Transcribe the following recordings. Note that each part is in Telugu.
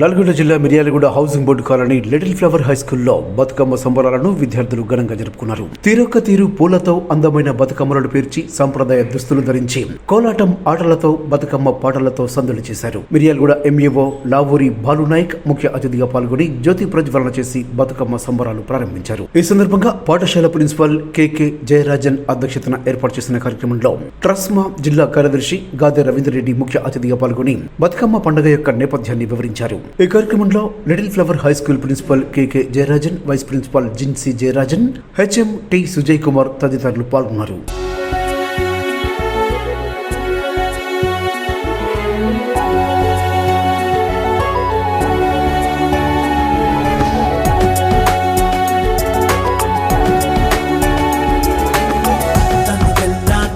నల్గొండ జిల్లా Miryalaguda housing board colony little flower high స్కూల్లో బతుకమ్మ సంబరాలను విద్యార్థులు ఘనంగా జరుపుకున్నారు. తీరొక్క తీరు పూలతో అందమైన బతుకమ్మలను పేర్చి సంప్రదాయ దుస్తులు ధరించి కోలాటం ఆటలతో బతుకమ్మ పాటలతో సందడి చేశారు. మిర్యాలగూడ ఎంఈఓ లావూరి బాలునాయక్ ముఖ్య అతిథిగా పాల్గొని జ్యోతి ప్రజ్వలన చేసి బతుకమ్మ సంబరాలు ప్రారంభించారు. ఈ సందర్భంగా పాఠశాల ప్రిన్సిపల్ కెకే జయరాజన్ అధ్యక్షతన ఏర్పాటు చేసిన కార్యక్రమంలో ట్రస్మా జిల్లా కార్యదర్శి గాదె రవీందర్ రెడ్డి ముఖ్య అతిథిగా పాల్గొని బతుకమ్మ పండుగ యొక్క నేపథ్యాన్ని వివరించారు. ఈ కార్యక్రమంలో little flower high school principal KK Jayarajan vice principal Jincy Jayarajan HM T Sujay Kumar తదితరులు పాల్గొన్నారు.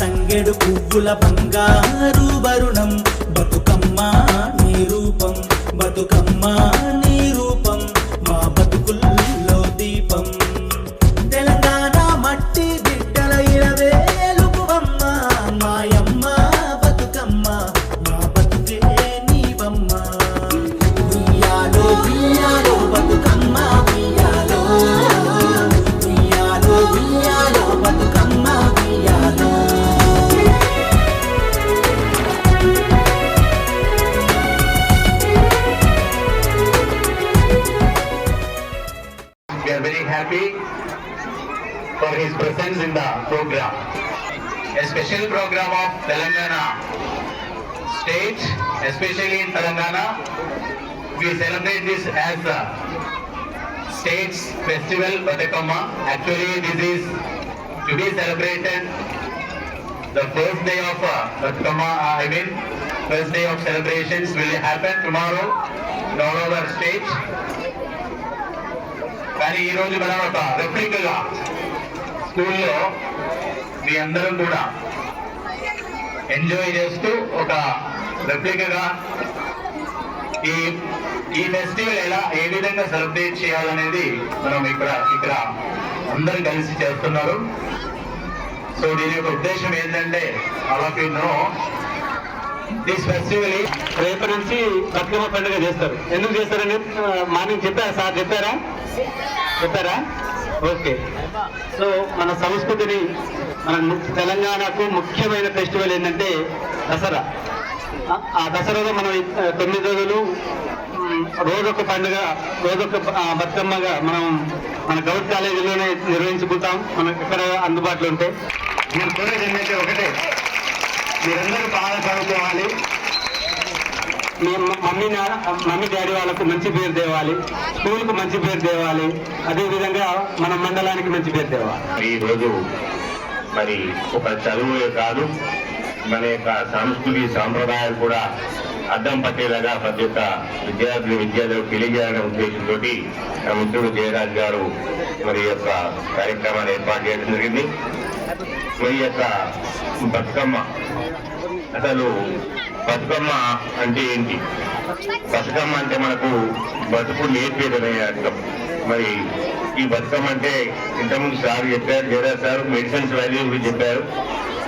తంగెడు పువ్వుల బంగారు వరుణం బతుకమ్మ నీ రూపం. బతుకమ్మ నీ రూప program. A special program of Telangana state, especially in Telangana, we celebrate this as the state's festival Batakama. Actually, this is to be celebrated the first day of uh, Batakama, uh, I mean, first day of celebrations will happen tomorrow in all over state. కానీ ఈ రోజు మనం ఒక రెప్లికగా స్కూల్లో మీ అందరం కూడా ఎంజాయ్ చేస్తూ ఒక రెప్లికగా ఈ ఈ ఫెస్టివల్ ఎలా ఏ విధంగా సెలబ్రేట్ చేయాలనేది మనం ఇక్కడ ఇక్కడ అందరం కలిసి చేస్తున్నారు. సో దీని యొక్క ఉద్దేశం ఏంటంటే అలాగే నో దిస్ ఫెస్టివల్ రేపు నుంచి బతుకమ్మ పండుగ చేస్తారు. ఎందుకు చేస్తారని మార్నింగ్ చెప్పారా సార్ చెప్పారా? చెప్పారా? ఓకే. సో మన సంస్కృతిని మన తెలంగాణకు ముఖ్యమైన ఫెస్టివల్ ఏంటంటే దసరా. ఆ- దసరాలో మనం తొమ్మిది రోజులు రోజొక్క రోజొక పండుగ రోజొక బతుకమ్మగా మనం మన గౌట్ కాలేజీలోనే నిర్వహించుకుంటాం. మనం ఎక్కడ అందుబాటులో ఉంటే. నేను కోరేది ఏంటంటే ఒకటే మీరందరూ బాగా చదువుకోవాలి. మీ మమ్మీ మమ్మీ డాడీ వాళ్ళకు మంచి పేరు తేవాలి. స్కూల్కు మంచి పేరు తేవాలి. అదేవిధంగా మన మండలానికి మంచి పేరు తేవాలి. ఈ రోజు మరి ఒక చదువే కాదు మన యొక్క సంస్కృతి సాంప్రదాయాలు కూడా అద్దం పట్టేలాగా ప్రతి ఒక్క విద్యార్థులు విద్యార్థులకు తెలియజేయాలనే ఉద్దేశంతో నా మిత్రుడు జయరాజ్ గారు మరి యొక్క కార్యక్రమాన్ని ఏర్పాటు చేయడం జరిగింది. మరి యొక్క బతుకమ్మ అసలు బతుకమ్మ అంటే ఏంటి? బతుకమ్మ అంటే మనకు బతుకు నేర్పేదనే అర్థం. మరి ఈ బతుకమ్మ అంటే ఇంతకుముందు సార్ చెప్పారు జయరాజ్ సార్ మెడిసిన్స్ వాల్యూ గురించి చెప్పారు.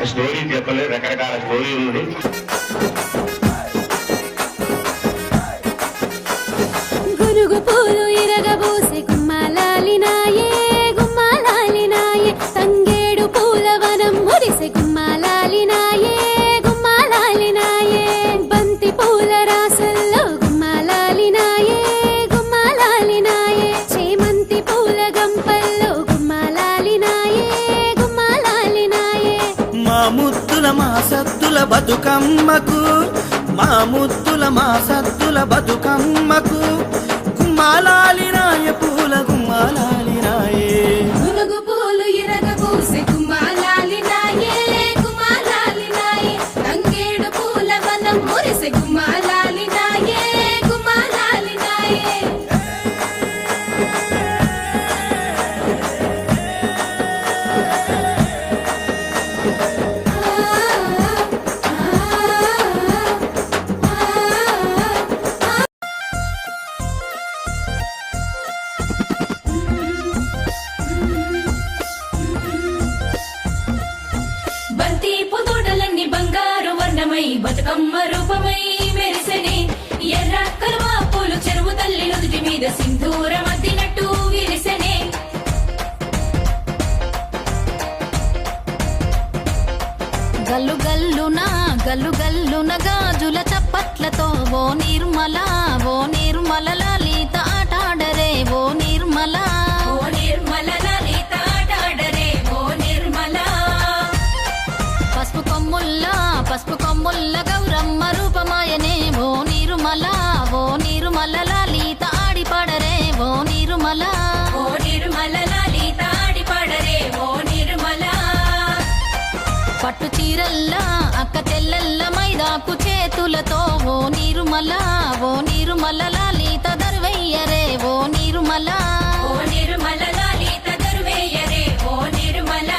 స్టోరీ చెప్పలేదు రకరకాల స్టోరీ ఉంది. సత్తుల బతుకమ్మకు మా ముత్తుల మా సత్తుల బతుకమ్మకు గుమ్మాలాలినాయ పూల గుమ్మాలాలి రాయే పూలు ఇరగ పూసి బతుకమ్మ రూపమై మెరిసెనే. ఎర్ర కలువ పూలు చెరువు తల్లి నుదుటి మీద సింధూరం అద్దినట్టు విరిసెనే. గల్లు గల్లున గల్లు గల్లున గాజుల చప్పట్లతో ఓ నిర్మల ఓ నిర్మల పట్టు చీరల్లా అక్క తెల్లల్ల మైదాకు చేతులతో ఓ నిర్మల ఓ నిర్మల లలిత దర్వయ్యరే ఓ నిర్మల ఓ నిర్మల లలిత దరువేయరే ఓ నిర్మల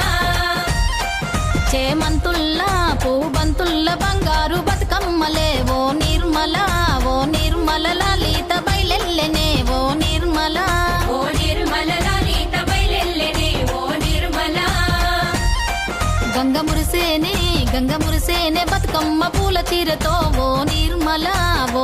చేమంతుల్లా పూబంతుల్ల బంగారు బతుకమ్మలే ఓ నిర్మల గంగ మురిసేనే బతుకమ్మ పూల చీరతో ఓ నిర్మల ఓ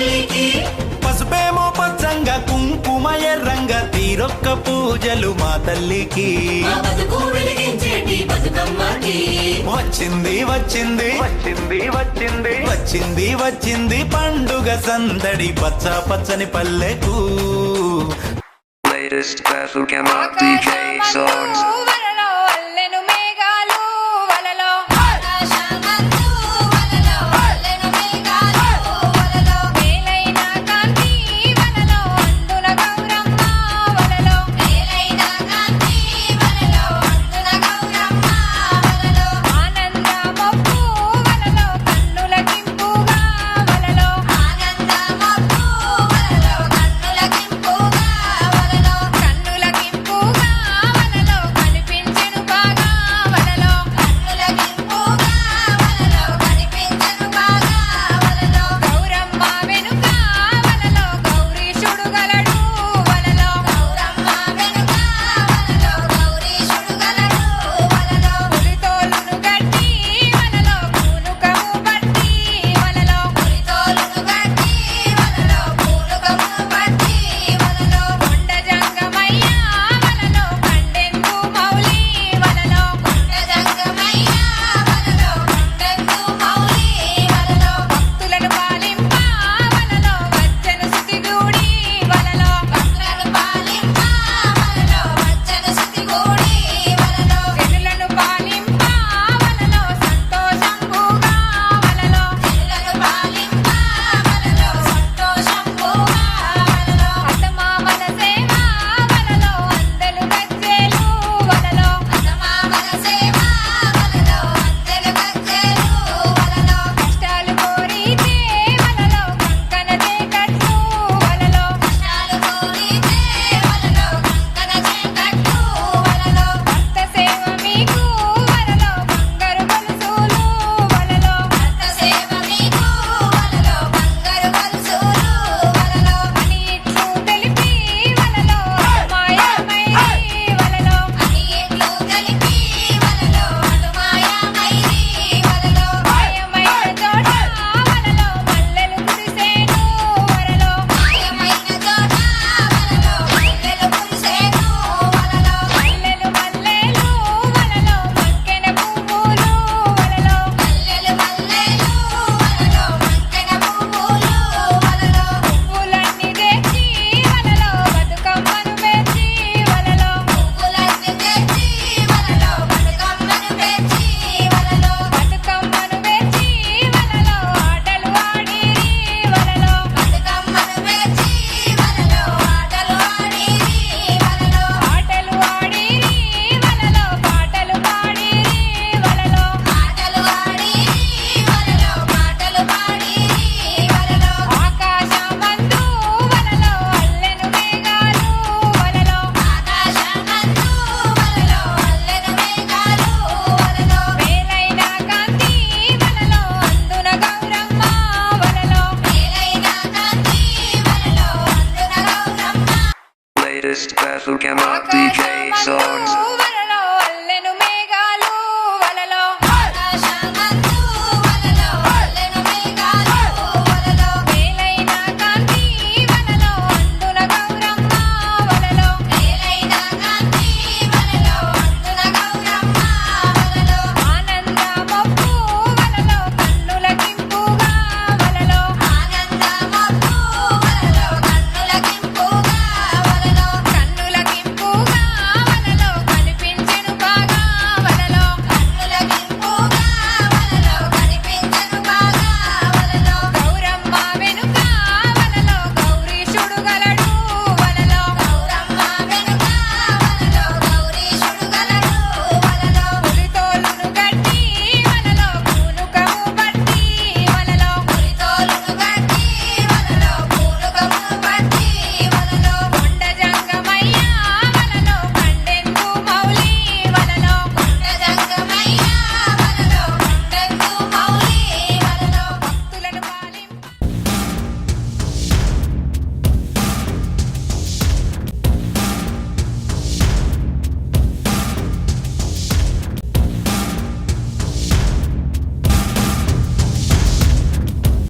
తీరొక్క పూజలు మా తల్లికి. వచ్చింది వచ్చింది. వచ్చింది వచ్చింది. వచ్చింది వచ్చింది పండుగ సందడి పచ్చ పచ్చని పల్లెకు. Latest Bethlehem DJ songs. who cannot be songs.